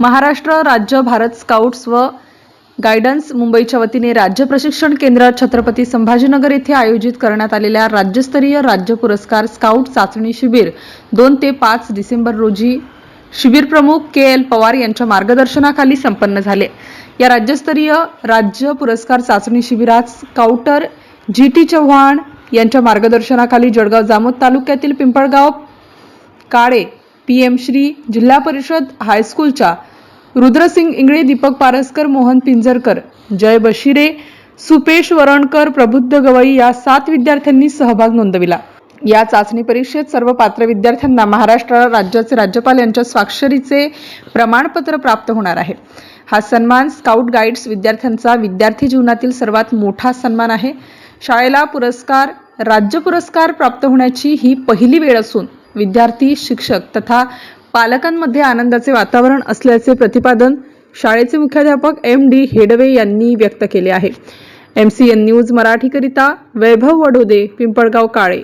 महाराष्ट्र राज्य भारत स्काउट्स व गायडन्स मुंबईच्या वतीने राज्य प्रशिक्षण केंद्र छत्रपती संभाजीनगर येथे आयोजित करण्यात आलेल्या राज्यस्तरीय राज्य पुरस्कार स्काउट चाचणी शिबिर दोन ते पाच डिसेंबर रोजी शिबिर प्रमुख के एल पवार यांच्या मार्गदर्शनाखाली संपन्न झाले. या राज्यस्तरीय राज्य पुरस्कार चाचणी शिबिरात स्काउटर जी टी चव्हाण यांच्या मार्गदर्शनाखाली जळगाव जामोद तालुक्यातील पिंपळगाव काळे पी एम श्री जिल्हा परिषद हायस्कूलच्या रुद्रसिंग इंगळे दीपक पारसकर मोहन पिंजरकर जय बशिरे सुपेश वरणकर प्रबुद्ध गवई या सात विद्यार्थ्यांनी सहभाग नोंदविला. या चाचणी परीक्षेत सर्व पात्र विद्यार्थ्यांना महाराष्ट्र राज्याचे राज्यपाल यांच्या स्वाक्षरीचे प्रमाणपत्र प्राप्त होणार आहे. हा सन्मान स्काउट गाईड्स विद्यार्थ्यांचा विद्यार्थी जीवनातील सर्वात मोठा सन्मान आहे. शाळेला पुरस्कार राज्य पुरस्कार प्राप्त होण्याची ही पहिली वेळ असून विद्यार्थी शिक्षक तथा पालकांमध्ये आनंदाचे वातावरण असल्याचे प्रतिपादन शाळेचे मुख्याध्यापक एम डी हेडवे यांनी व्यक्त केले आहे. एम सी एन न्यूज मराठीकरिता वैभव वडोदे पिंपळगाव काळे.